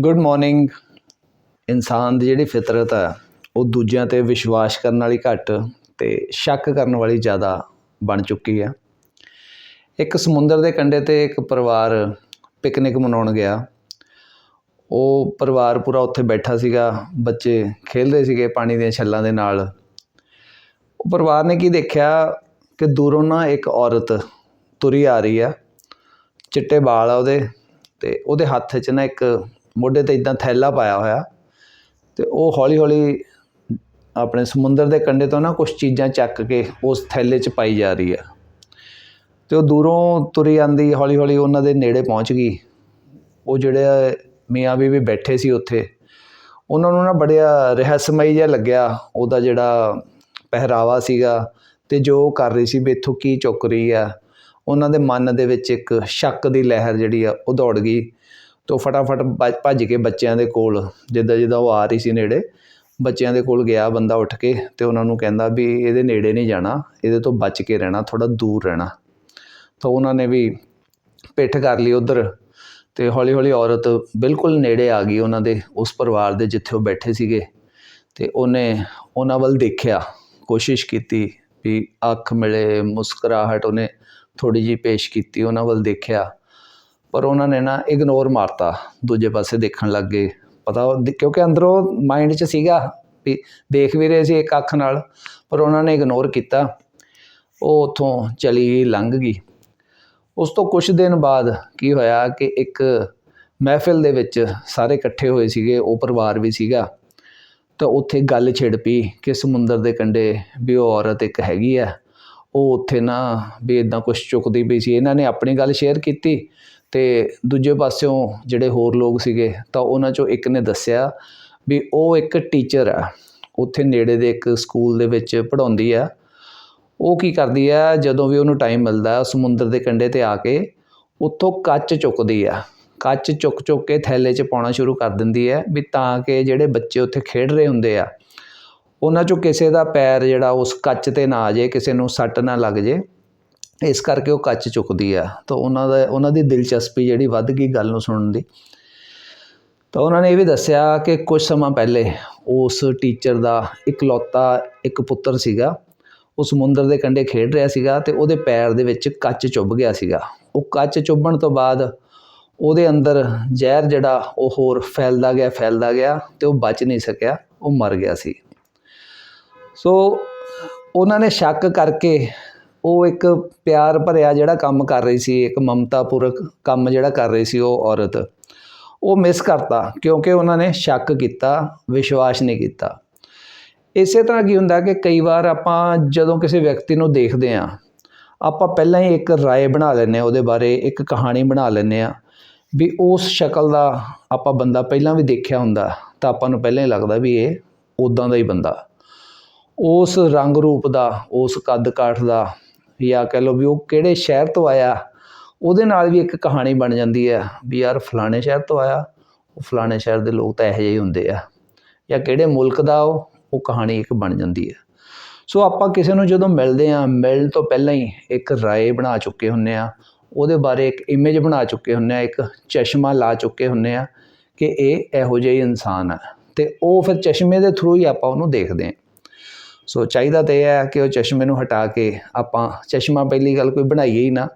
Good morning ਇਨਸਾਨ ਦੀ ਜਿਹੜੀ ਫਿਤਰਤ ਆ, ਉਹ ਦੂਜਿਆਂ ਤੇ ਵਿਸ਼ਵਾਸ ਕਰਨ ਵਾਲੀ ਘੱਟ ਤੇ ਸ਼ੱਕ ਕਰਨ ਵਾਲੀ ਜ਼ਿਆਦਾ ਬਣ ਚੁੱਕੀ ਹੈ ਇੱਕ ਸਮੁੰਦਰ ਦੇ ਕੰਢੇ ਤੇ ਇੱਕ ਪਰਿਵਾਰ ਪਿਕਨਿਕ ਮਨਾਉਣ ਗਿਆ। ਉਹ ਪਰਿਵਾਰ ਪੂਰਾ ਉੱਥੇ ਬੈਠਾ ਸੀਗਾ, ਬੱਚੇ ਖੇਡਦੇ ਸੀਗੇ ਪਾਣੀ ਦੀਆਂ ਛੱਲਾਂ ਦੇ ਨਾਲ। ਉਹ ਪਰਿਵਾਰ ਨੇ ਕੀ ਦੇਖਿਆ? ਕਿ ਦੂਰੋਂ ਨਾ ਇੱਕ ਔਰਤ ਤੁਰੀ ਆ ਰਹੀ ਆ। ਚਿੱਟੇ ਵਾਲ ਆ ਉਹਦੇ ਤੇ ਉਹਦੇ ਹੱਥ 'ਚ ਨਾ ਇੱਕ ਮੋਢੇ ਤੇ ਇਦਾਂ ਥੈਲਾ ਪਾਇਆ ਹੋਇਆ ਤੇ ਉਹ ਹੌਲੀ ਹੌਲੀ ਆਪਣੇ ਸਮੁੰਦਰ ਦੇ ਕੰਢੇ ਤੋਂ ਨਾ ਕੁਝ ਚੀਜ਼ਾਂ ਚੱਕ ਕੇ ਉਸ ਥੈਲੇ 'ਚ ਪਾਈ ਜਾ ਰਹੀ ਆ। ਤੇ ਉਹ ਦੂਰੋਂ ਤੁਰੀ ਆਂਦੀ, ਹੌਲੀ ਹੌਲੀ ਉਹਨਾਂ ਦੇ ਨੇੜੇ ਪਹੁੰਚ ਗਈ। ਉਹ ਜਿਹੜੇ ਮੀਆਂ ਬੀਵੀ ਬੈਠੇ ਸੀ ਉੱਥੇ, ਉਹਨਾਂ ਨੂੰ ਨਾ ਬੜਿਆ ਰਹੱਸਮਈ ਜਿਹਾ ਲੱਗਿਆ ਉਹਦਾ ਜਿਹੜਾ ਪਹਿਰਾਵਾ ਸੀਗਾ ਤੇ ਜੋ ਉਹ ਕਰ ਰਹੀ ਸੀ ਵੀ ਇੱਥੋਂ ਕੀ ਚੁੱਕ ਰਹੀ ਆ। ਉਹਨਾਂ ਦੇ ਮਨ ਦੇ ਵਿੱਚ ਇੱਕ ਸ਼ੱਕ ਦੀ ਲਹਿਰ ਜਿਹੜੀ ਆ ਉਹ ਦੌੜ ਗਈ। ਤੋਂ ਫਟਾਫਟ ਭੱਜ- ਭੱਜ ਕੇ ਬੱਚਿਆਂ ਦੇ ਕੋਲ, ਜਿੱਦਾਂ ਜਿੱਦਾਂ ਉਹ ਆ ਰਹੀ ਸੀ ਨੇੜੇ, ਬੱਚਿਆਂ ਦੇ ਕੋਲ ਗਿਆ ਬੰਦਾ ਉੱਠ ਕੇ ਅਤੇ ਉਹਨਾਂ ਨੂੰ ਕਹਿੰਦਾ ਵੀ ਇਹਦੇ ਨੇੜੇ ਨਹੀਂ ਜਾਣਾ, ਇਹਦੇ ਤੋਂ ਬਚ ਕੇ ਰਹਿਣਾ, ਥੋੜ੍ਹਾ ਦੂਰ ਰਹਿਣਾ। ਤਾਂ ਉਹਨਾਂ ਨੇ ਵੀ ਪਿੱਠ ਕਰ ਲਈ ਉੱਧਰ ਅਤੇ ਹੌਲੀ ਹੌਲੀ ਔਰਤ ਬਿਲਕੁਲ ਨੇੜੇ ਆ ਗਈ ਉਹਨਾਂ ਦੇ, ਉਸ ਪਰਿਵਾਰ ਦੇ ਜਿੱਥੇ ਉਹ ਬੈਠੇ ਸੀਗੇ। ਅਤੇ ਉਹਨੇ ਉਹਨਾਂ ਵੱਲ ਦੇਖਿਆ, ਕੋਸ਼ਿਸ਼ ਕੀਤੀ ਵੀ ਅੱਖ ਮਿਲੇ, ਮੁਸਕਰਾਹਟ ਉਹਨੇ ਥੋੜ੍ਹੀ ਜਿਹੀ ਪੇਸ਼ ਕੀਤੀ, ਉਹਨਾਂ ਵੱਲ ਦੇਖਿਆ। ਪਰ ਉਹਨਾਂ ਨੇ ਨਾ ਇਗਨੋਰ ਮਾਰਤਾ, ਦੂਜੇ ਪਾਸੇ ਦੇਖਣ ਲੱਗ ਗਏ। ਪਤਾ ਕਿਉਂਕਿ ਅੰਦਰੋਂ ਮਾਈਂਡ 'ਚ ਸੀਗਾ ਵੀ ਦੇਖ ਵੀ ਰਹੇ ਸੀ ਇੱਕ ਅੱਖ ਨਾਲ, ਪਰ ਉਹਨਾਂ ਨੇ ਇਗਨੋਰ ਕੀਤਾ। ਉਹ ਉੱਥੋਂ ਚਲੀ ਲੰਘ ਗਈ। ਉਸ ਤੋਂ ਕੁਝ ਦਿਨ ਬਾਅਦ ਕੀ ਹੋਇਆ ਕਿ ਇੱਕ ਮਹਿਫਿਲ ਦੇ ਵਿੱਚ ਸਾਰੇ ਇਕੱਠੇ ਹੋਏ ਸੀਗੇ, ਉਹ ਪਰਿਵਾਰ ਵੀ ਸੀਗਾ। ਤਾਂ ਉੱਥੇ ਗੱਲ ਛਿੜ ਪਈ ਕਿ ਸਮੁੰਦਰ ਦੇ ਕੰਢੇ ਵੀ ਉਹ ਔਰਤ ਇੱਕ ਹੈਗੀ ਆ। ਉਹ ਉੱਥੇ ਨਾ ਵੀ ਇਦਾਂ ਕੁਝ ਚੁੱਕਦੀ ਪਈ ਸੀ। ਇਹਨਾਂ ਨੇ ਆਪਣੀ ਗੱਲ ਸ਼ੇਅਰ ਕੀਤੀ ਤੇ ਦੂਜੇ ਪਾਸਿਓਂ ਜਿਹੜੇ ਹੋਰ ਲੋਕ ਸੀਗੇ ਤਾਂ ਉਹਨਾਂ ਚੋਂ ਇੱਕ ਨੇ ਦੱਸਿਆ ਵੀ ਉਹ ਇੱਕ ਟੀਚਰ ਆ। ਉੱਥੇ ਨੇੜੇ ਦੇ ਇੱਕ ਸਕੂਲ ਦੇ ਵਿੱਚ ਪੜ੍ਹਾਉਂਦੀ ਆ। ਉਹ ਕੀ ਕਰਦੀ ਆ, ਜਦੋਂ ਵੀ ਉਹਨੂੰ ਟਾਈਮ ਮਿਲਦਾ ਸਮੁੰਦਰ ਦੇ ਕੰਢੇ ਤੇ ਆ ਕੇ ਉੱਥੋਂ ਕੱਚ ਚੁੱਕਦੀ ਆ। ਕੱਚ ਚੁੱਕ ਚੁੱਕ ਕੇ ਥੈਲੇ 'ਚ ਪਾਉਣਾ ਸ਼ੁਰੂ ਕਰ ਦਿੰਦੀ ਹੈ ਵੀ ਤਾਂ ਕਿ ਜਿਹੜੇ ਬੱਚੇ ਉੱਥੇ ਖੇਡ ਰਹੇ ਹੁੰਦੇ ਆ ਉਹਨਾਂ 'ਚੋਂ ਕਿਸੇ ਦਾ ਪੈਰ ਜਿਹੜਾ ਉਸ ਕੱਚ ਤੇ ਨਾ ਆ ਜਾਏ ਕਿਸੇ ਨੂੰ ਸੱਟ ਨਾ ਲੱਗ ਜੇ, ਇਸ ਕਰਕੇ ਉਹ ਕੱਚ ਚੁੱਕਦੀ ਆ। ਤਾਂ ਉਹਨਾਂ ਦਾ, ਉਹਨਾਂ ਦੀ ਦਿਲਚਸਪੀ ਜਿਹੜੀ ਵੱਧ ਗਈ ਗੱਲ ਨੂੰ ਸੁਣਨ ਦੀ। ਤਾਂ ਉਹਨਾਂ ਨੇ ਇਹ ਵੀ ਦੱਸਿਆ ਕਿ ਕੁਝ ਸਮਾਂ ਪਹਿਲੇ ਉਸ ਟੀਚਰ ਦਾ ਇਕਲੌਤਾ ਇੱਕ ਪੁੱਤਰ ਸੀਗਾ। ਉਹ ਸਮੁੰਦਰ ਦੇ ਕੰਢੇ ਖੇਡ ਰਿਹਾ ਸੀਗਾ ਤੇ ਉਹਦੇ ਪੈਰ ਦੇ ਵਿੱਚ ਕੱਚ ਚੁੱਭ ਗਿਆ ਸੀਗਾ। ਉਹ ਕੱਚ ਚੁੱਭਣ ਤੋਂ ਬਾਅਦ ਉਹਦੇ ਅੰਦਰ ਜ਼ਹਿਰ ਜਿਹੜਾ ਉਹ ਹੋਰ ਫੈਲਦਾ ਗਿਆ ਫੈਲਦਾ ਗਿਆ ਤੇ ਉਹ ਬਚ ਨਹੀਂ ਸਕਿਆ, ਉਹ ਮਰ ਗਿਆ ਸੀ। ਸੋ ਉਹਨਾਂ ਨੇ ਸ਼ੱਕ ਕਰਕੇ ਉਹ ਇੱਕ ਪਿਆਰ ਭਰਿਆ ਜਿਹੜਾ ਕੰਮ ਕਰ ਰਹੀ ਸੀ, ਇੱਕ ਮਮਤਾਪੂਰਕ ਕੰਮ ਜਿਹੜਾ ਕਰ ਰਹੀ ਸੀ ਉਹ ਔਰਤ, ਉਹ ਮਿਸ ਕਰਤਾ ਕਿਉਂਕਿ ਉਹਨਾਂ ਨੇ ਸ਼ੱਕ ਕੀਤਾ, ਵਿਸ਼ਵਾਸ ਨਹੀਂ ਕੀਤਾ। ਇਸੇ ਤਰ੍ਹਾਂ ਕੀ ਹੁੰਦਾ ਕਿ ਕਈ ਵਾਰ ਆਪਾਂ ਜਦੋਂ ਕਿਸੇ ਵਿਅਕਤੀ ਨੂੰ ਦੇਖਦੇ ਹਾਂ, ਆਪਾਂ ਪਹਿਲਾਂ ਹੀ ਇੱਕ ਰਾਏ ਬਣਾ ਲੈਂਦੇ ਹਾਂ ਉਹਦੇ ਬਾਰੇ, ਇੱਕ ਕਹਾਣੀ ਬਣਾ ਲੈਂਦੇ ਹਾਂ ਵੀ ਉਸ ਸ਼ਕਲ ਦਾ ਆਪਾਂ ਬੰਦਾ ਪਹਿਲਾਂ ਵੀ ਦੇਖਿਆ ਹੁੰਦਾ ਤਾਂ ਆਪਾਂ ਨੂੰ ਪਹਿਲਾਂ ਹੀ ਲੱਗਦਾ ਵੀ ਇਹ ਉਦਾਂ ਦਾ ਹੀ ਬੰਦਾ। ਉਸ ਰੰਗ ਰੂਪ ਦਾ, ਉਸ ਕੱਦ ਕਾਠ ਦਾ ਜਾਂ ਕਹਿ ਲਓ ਵੀ ਉਹ ਕਿਹੜੇ ਸ਼ਹਿਰ ਤੋਂ ਆਇਆ, ਉਹਦੇ ਨਾਲ ਵੀ ਇੱਕ ਕਹਾਣੀ ਬਣ ਜਾਂਦੀ ਹੈ ਵੀ ਯਾਰ ਫਲਾਣੇ ਸ਼ਹਿਰ ਤੋਂ ਆਇਆ, ਉਹ ਫਲਾਣੇ ਸ਼ਹਿਰ ਦੇ ਲੋਕ ਤਾਂ ਇਹੋ ਜਿਹੇ ਹੀ ਹੁੰਦੇ ਆ ਜਾਂ ਕਿਹੜੇ ਮੁਲਕ ਦਾ ਉਹ ਉਹ ਕਹਾਣੀ ਇੱਕ ਬਣ ਜਾਂਦੀ ਹੈ। ਸੋ ਆਪਾਂ ਕਿਸੇ ਨੂੰ ਜਦੋਂ ਮਿਲਦੇ ਆ ਮਿਲਣ ਤੋਂ ਪਹਿਲਾਂ ਹੀ ਇੱਕ ਰਾਏ ਬਣਾ ਚੁੱਕੇ ਹੁੰਨੇ ਆ ਉਹਦੇ ਬਾਰੇ ਇੱਕ ਇਮੇਜ ਬਣਾ ਚੁੱਕੇ ਹੁੰਨੇ ਆ ਇੱਕ ਚਸ਼ਮਾ ਲਾ ਚੁੱਕੇ ਹੁੰਨੇ ਆ ਕਿ ਇਹ ਇਹੋ ਜਿਹਾ ਹੀ ਇਨਸਾਨ ਆ ਤੇ ਉਹ ਫਿਰ ਚਸ਼ਮੇ ਦੇ ਥਰੂ ਹੀ ਆਪਾਂ ਉਹਨੂੰ ਦੇਖਦੇ ਹਾਂ। ਸੋ ਚਾਹੀਦਾ ਤਾਂ ਇਹ ਹੈ ਕਿ ਉਹ ਚਸ਼ਮੇ ਨੂੰ ਹਟਾ ਕੇ ਆਪਾਂ ਚਸ਼ਮਾ ਪਹਿਲੀ ਗੱਲ ਕੋਈ ਬਣਾਈਏ ਹੀ ਨਾ,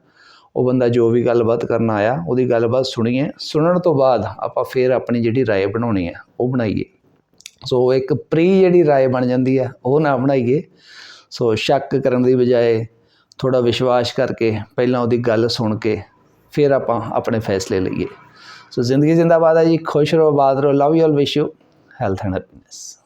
ਉਹ ਬੰਦਾ ਜੋ ਵੀ ਗੱਲਬਾਤ ਕਰਨ ਆਇਆ, ਉਹਦੀ ਗੱਲਬਾਤ ਸੁਣੀਏ, ਸੁਣਨ ਤੋਂ ਬਾਅਦ ਆਪਾਂ ਫਿਰ ਆਪਣੀ ਜਿਹੜੀ ਰਾਏ ਬਣਾਉਣੀ ਹੈ, ਉਹ ਬਣਾਈਏ। ਸੋ ਇੱਕ ਪ੍ਰੀ ਜਿਹੜੀ ਰਾਏ ਬਣ ਜਾਂਦੀ ਹੈ, ਉਹ ਨਾ ਬਣਾਈਏ। ਸੋ ਸ਼ੱਕ ਕਰਨ ਦੀ ਬਜਾਏ ਥੋੜਾ ਵਿਸ਼ਵਾਸ ਕਰਕੇ ਪਹਿਲਾਂ ਉਹਦੀ ਗੱਲ ਸੁਣ ਕੇ ਫਿਰ ਆਪਾਂ ਆਪਣੇ ਫੈਸਲੇ ਲਈਏ। ਸੋ ਜ਼ਿੰਦਗੀ ਜ਼ਿੰਦਾਬਾਦ ਹੈ ਜੀ, ਖੁਸ਼ ਰਹੋ ਆਬਾਦ ਰਹੋ love you all wish you health and happiness